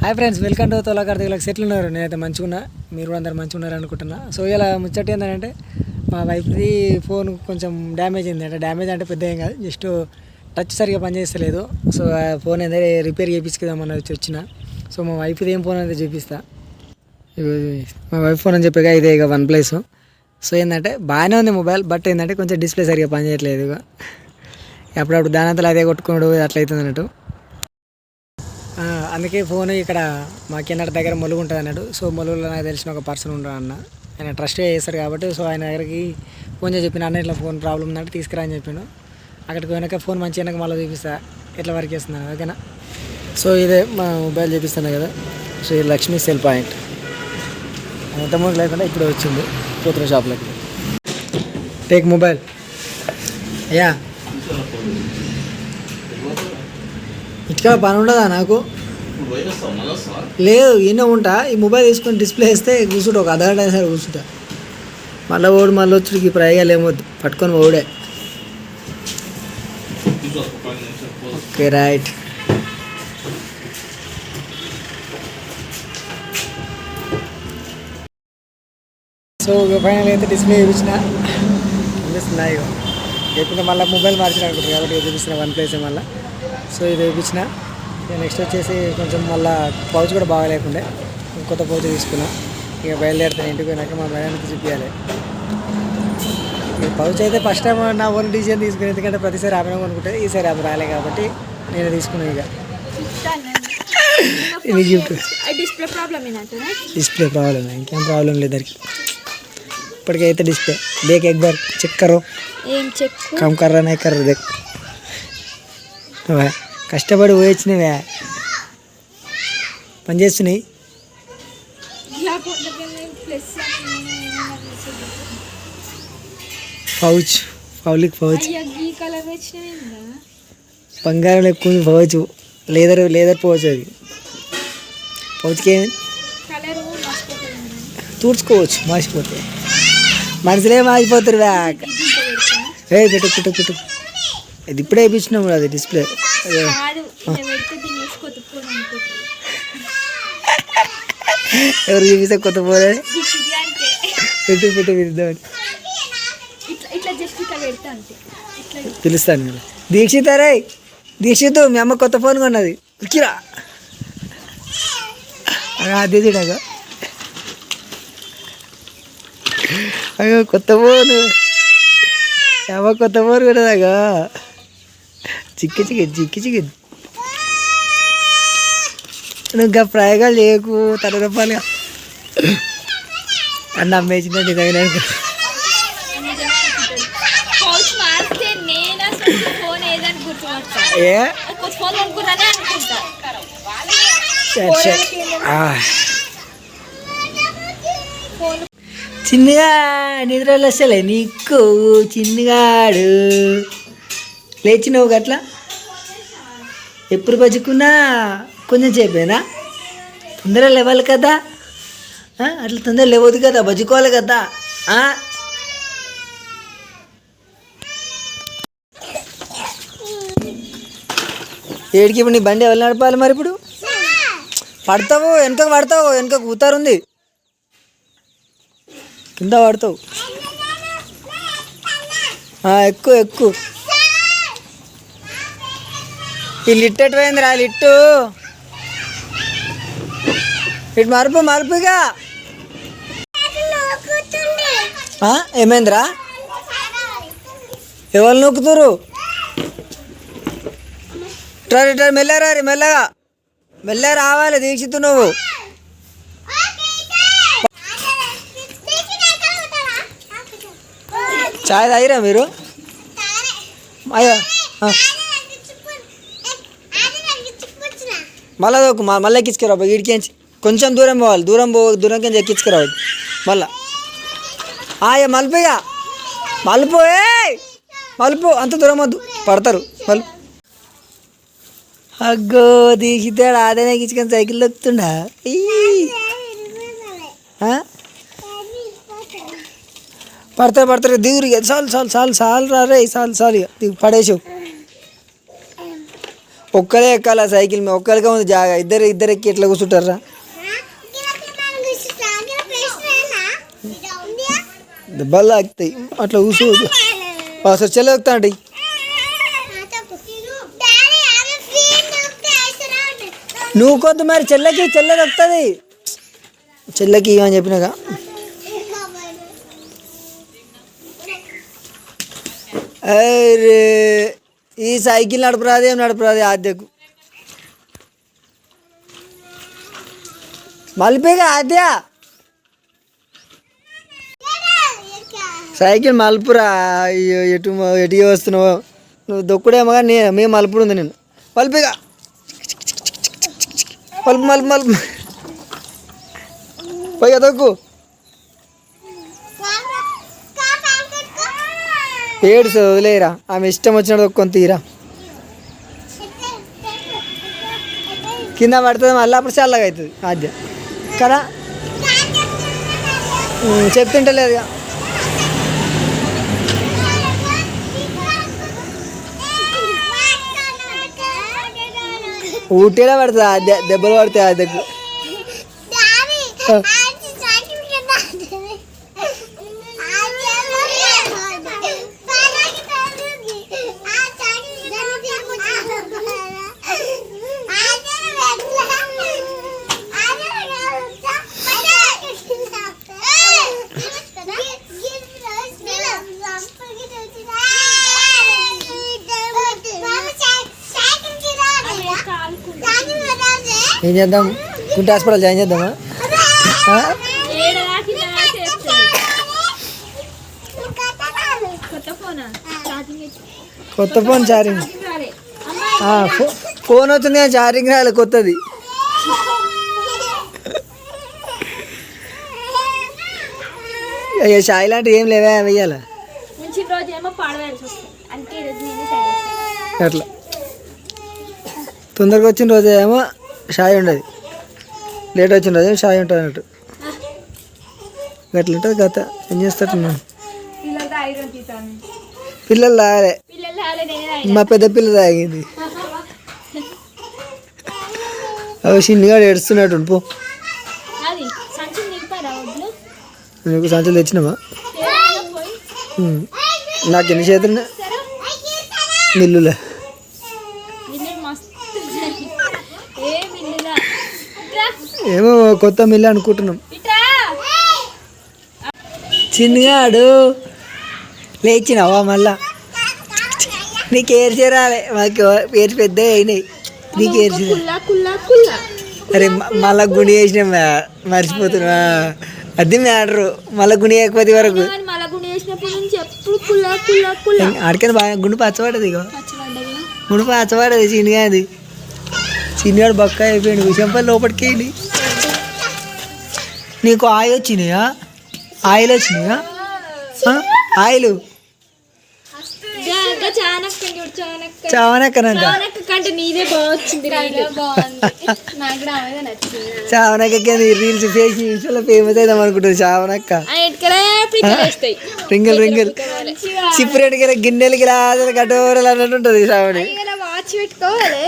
Hi friends welcome to తోలా దగ్గర settle ఉన్నారు. నేనైతే మంచిగా మీరు కూడా అందరు మంచిగా ఉన్నారు అనుకుంటున్నా సో ఇలా ముచ్చట ఏంటంటే మా వైఫ్ది ఫోన్ కొంచెం డ్యామేజ్ అయింది. అంటే డ్యామేజ్ అంటే పెద్ద ఏం కాదు. జస్ట్ టచ్ సరిగా పనిచేస్తలేదు. సో ఆ ఫోన్ ఏంటంటే రిపేర్ చేయించుకుందామని వచ్చి వచ్చిన. సో మా వైఫ్ది ఏం ఫోన్ అయితే చూపిస్తా. ఇది. మా వైఫ్ ఫోన్ అని చెప్పాక ఇదే ఇక వన్ ప్లస్ సో ఏంటంటే బాగానే ఉంది మొబైల్ బట్ ఏంటంటే కొంచెం డిస్ప్లే సరిగా పనిచేయట్లేదు ఇక అప్పుడప్పుడు దాని అంతా అదే కొట్టుకోడు అట్లయితుంది అన్నట్టు. అందుకే ఫోన్ ఇక్కడ మా కింద దగ్గర మొలుగు ఉంటుంది అన్నాడు. సో మొలుగులో నాకు తెలిసిన ఒక పర్సన్ ఉంటాడు అన్న. ఆయన ట్రస్ట్ చేస్తారు కాబట్టి సో ఆయన దగ్గరికి ఫోన్ చేసి చెప్పిన అన్న ఇట్లా ఫోన్ ప్రాబ్లం ఉందంటే తీసుకురా అని చెప్పాను. అక్కడికి పోయినాక ఫోన్ మంచిగా వెనక మళ్ళీ చూపిస్తా. ఎట్లా వర్క్ చేస్తున్నాను ఓకేనా? సో ఇదే మా మొబైల్ చూపిస్తాను కదా. సో ఇది లక్ష్మీ సెల్ పాయింట్. ఎంతమంది లేకుండా ఇప్పుడు వచ్చింది. కూతురు షాప్లోకి. Take mobile. అయ్యా ఇట్లా పని ఉండదా నాకు? లేదు ఎన్నో ఉంటా. ఈ మొబైల్ తీసుకొని డిస్ప్లే వేస్తే కూర్చుంటా. ఒక అర్ధ గంట సరే కూర్చుంటా. మళ్ళీ ఓడు మళ్ళీ వచ్చి ఈ ప్రయోగాలు ఏమొద్దు పట్టుకొని ఓడే ఓకే రైట్. సో ఫైనల్ అయితే డిస్ప్లే చూపించిన. చూపిస్తున్నా ఇక మళ్ళీ మొబైల్ మార్చిన అనుకుంటారు కాబట్టి చూపిస్తున్న. వన్ ప్లేస్ మళ్ళీ. సో ఇది చూపించిన. నెక్స్ట్ వచ్చేసి కొంచెం మళ్ళీ పౌచ్ కూడా బాగా లేకుండే. కొత్త పౌచ్ తీసుకున్నా. ఇక బయలుదేరుతాను ఇంటికి పోయినాక మా మేడానికి చూపించాలి పౌచ్ అయితే ఫస్ట్ టైం నా ఓన్ డిజైన్ తీసుకుని ఎందుకంటే ప్రతిసారి ఆమె కొనుక్కుంటే ఈసారి ఆమె రాలే కాబట్టి నేను తీసుకున్నాను ఇక. ఇది గిఫ్ట్ డిస్ప్లే ప్రాబ్లం ఇంకేం ప్రాబ్లం లేదు దానికి. ఇప్పటికైతే డిస్ప్లే బేక్ ఎగ్ బర్ చెక్ కర్రో ఏం చెక్ కమ్ కర్రనే కర్ర దేక్ కష్టపడి పోయొచ్చినవే. పని చేస్తున్నాయి? ప్లస్ పౌచ్ పౌలిక్ పౌచ్. బంగారం ఎక్కువ పౌచ్. లేదర్ లేదర్ పౌచ్ అది. పౌచ్కి ఏమి? తూడ్చుకోవచ్చు మాసిపోతే మనుషులే మాసిపోతారు బ్యాగ్ ఏ పెట్టు పెట్టు పెట్టు. ఇది ఇప్పుడే కూడా అది డిస్ప్లే. ఎవరు చూపిస్తే కొత్త పోలే పెట్టు పెట్టు పిలుద్దామని పిలుస్తాను మీరు దీక్షిత రే దీక్షిత్ మీ అమ్మ కొత్త ఫోన్ కొన్నది. ఉరికిరా అదే చూడగా అయ్యో కొత్త ఫోన్. అమ్మ కొత్త ఫోన్ కొన్నదాగా చిక్కి చిక్కి చిక్కి చిక్కి నువ్వు ఇంకా ప్రయోగాలు చేయకు తన రూపాయలుగా అన్న అమ్మేసిన నిజంగా పౌచ్ మారితే నేను అసలు ఫోన్ ఏదని గుర్తుపడతా ఏ కొత్త ఫోన్ అనుకున్నానే అనుకుంటా షట్ షట్. ఆ. ఫోన్ చిన్నగా నిద్రలు వస్తలే నీకు చిన్నగాడు లేచినావు గట్లా? ఎప్పుడు బతుకున్నా కొంచెం చెప్పేనా? తొందరగా లేవాలి కదా? అట్లా తొందర లేవద్దు కదా బతుకోవాలి కదా? ఏడికి ఇప్పుడు నీ బండి ఎవరు నడపాలి మరి ఇప్పుడు? పడతావు వెనుక పడతావు వెనక కూతారుంది. కింద పడతావు. ఎక్కువ ఎక్కువ ఈ లిట్ ఎటువైందిరా లిట్టు. ఇటు మరుపు మరుపుగా ఏమైందిరా? ఎవరు నొక్కుతురు ఇట్రా ఇట్రా మెల్లరా రే మెల్లగా మెల్ల రావాలి దీక్షితు నువ్వు. చాయ్ తాగిరా మీరు? అయ్యో ఆ. మళ్ళా ఒక మళ్ళీ ఎక్కించుకురా ఇడికించి కొంచెం దూరం పోవాలి దూరం పో దూరం కింద ఎక్కించుకురావద్దు మళ్ళా. ఆయా మలుపుగా మలుపు ఏయ్! మలుపు అంత దూరం వద్దు. పడతారు మలుపు. అగ్గో దీక్షితాడు అదే ఎక్కించుకొని సైకిల్ దొక్కుతుండా? పడతారు పడతారు దిగురు ఇక చాలు చాలు చాలు చాలు రారే చాలు చాలు ఇక పడేసావు. ఒక్కరే ఎక్కాల సైకిల్ మీద ఒక్కరిగా ఉంది జాగా. ఇద్దరు ఇద్దరు ఎక్కి ఎట్లా కూర్చుంటారా దెబ్బలు తాగుతాయి అట్లా కూర్చోవద్దు అసలు చెల్ల ఎక్కుతాండి నువ్వు కొద్ది మరి చెల్లెకి చెల్లె దొక్కుతుంది చెల్లెకి ఇవ్వని చెప్పినాక అరే ఈ సైకిల్ నడపరాదు ఏం నడపరాదు ఆద్యకు. మలిపేగా ఆద్య. సైకిల్ మలుపురా అయ్యో ఎటు ఎటు వస్తున్నావు నువ్వు దొక్కుడేమో కానీ నేను మేము మలుపుడు ఉంది నేను మలిపేగా. మలుపు మలుపు మలుపు. పోయిగా దొక్కు ఏడు వదిలేరా ఆమె ఇష్టం వచ్చినట్టు దొక్కొని తీరా. కింద పడుతుంది మళ్ళీ అప్పుడు చల్లగా అవుతుంది ఆద్య. కదా? ఉమ్, చెప్తుంటలేదు ఇక. ఊటీలో పడుతుంది ఆద్య. దెబ్బలు పడతాయి ఆద్యకు. ఏం చేద్దాం? గుంట హాస్పిటల్ జాయిన్ చేద్దామా? కొత్త ఫోన్ చార్జింగ్. ఫో- ఫోన్ వచ్చింది కానీ చార్జింగ్ రాలి కొత్తది. అయ్యో షాయి లాంటివి ఏం లేవా వెయ్యాల అట్లా. తొందరగా వచ్చిన రోజు ఏమో షాయి ఉండదు. లేట్ ఏమో షాయి ఉంటుంది అన్నట్టు. అట్లా ఉంటుంది గత ఏం తీస్తాను పిల్లలు తాగలే. మా పెద్ద పిల్ల తాగింది. అవి చిన్నగా ఏడుస్తున్నట్టు పో. నీకు సంచులు తెచ్చినావా. నాకు ఎన్ని చేతులు ఉన్నాయి? సరే మిల్లులే మిల్లు మస్తు ఏ మిల్లులా ఇట్రా ఏమో కొత్త మిల్లు అనుకుంటున్నాం. చిన్నగాడు లేచినావా మళ్ళా? నీకు ఏర్చి రాలే మాకు ఏర్చి పెద్ద అయినాయి. నీకు ఏర్చి అరే మళ్ళా గుడి వేసినాం మర్చిపోతున్నా. అది మ్యాటరు మళ్ళా గుడి వేయకపోతే వరకు. కానీ మళ్ళా గుండె వేసినప్పటి నుంచి ఎప్పుడు కుల్లా కుల్లా కుల్లా ఆడికని బాగా గుండు ఇగో. పచ్చబడ్డది. గుండు పచ్చబడ్డది చిన్నగాది చిన్నగాడు బక్క అయిపోయింది విషంపల్లి లోపలికి వెళ్ళి నీకు ఆయిల్ వచ్చినాయా? ఆయిల్ వచ్చినాయా? ఆయిల్? చావనక్క రీల్స్ ఫేస్ ఇన్స్టాలో ఫేమస్ అవుదాం అనుకుంటుంది చావనక్క. రింగిల్ రింగిల్. చిప్పురేటు గిర గిన్నెలు గిలాసలు కటోరలు అన్నట్టు ఉంటుంది శ్రావణి వాచ్ పెట్టుకోవాలి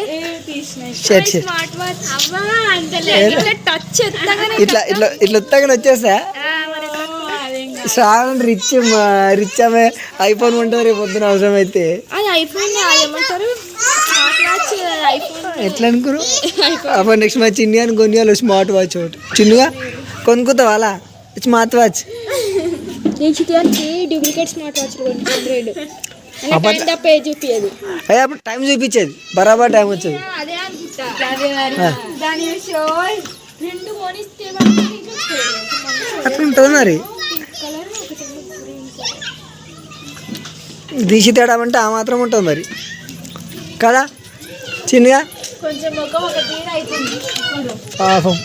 షర్ట్ షర్ట్ స్మార్ట్ వాచ్. అవ్వా అంతలే. ఇట్లా టచ్ ఎత్తగానే ఇట్లా ఇట్లా ఇట్లా ఉత్తగానే వచ్చేస్తా? శ్రావణ్ రిచ్ రిచ్ ఐఫోన్ ఉంటుంది రేపు పొద్దున అవసరం అయితే అది ఐఫోన్ ఏమంటారు ఎట్లా అనుకురు? అప్పుడు నెక్స్ట్ మా చిన్ని అని కొనియాలి స్మార్ట్ వాచ్ ఒకటి. చిన్నగా కొనుక్కుంటావా అలా? Smart watch. దీక్షితానికి duplicate smart watch hundred అప్పుడు టైం చూపించేది. బరాబర్ టైం వచ్చేది. అట్లా ఉంటుంది మరి? దీసి తేడా అంటే ఆ మాత్రం ఉంటుంది మరి. కదా? చిన్నగా? పాపం.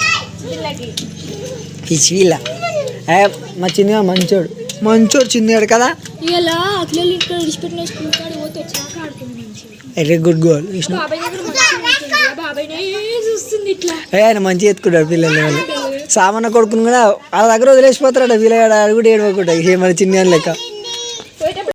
పిచ్చివిల్ల ఏ మా చిన్నగా మంచోడు. మంచోడు చిన్నగాడు కదా? ఇలా అట్లా ఇక్కడ విడిచిపెట్టిన స్కూల్ కాడ పోతే వచ్చినాక ఆడుతుంది మంచిగా. Very good goal. బాబాయ్ దగ్గర బాబాయ్నే చూస్తుంది ఇట్లా. ఆయన మంచిగా ఎత్తుకుంటాడు పిల్లల్ని వాళ్ళు సామాన్య కొడుకుని కూడా వాళ్ళ దగ్గర వదిలేసిపోతాడు వీళ్ళ ఆడు కూడా ఏడవకుండా. మన చిన్న లెక్క.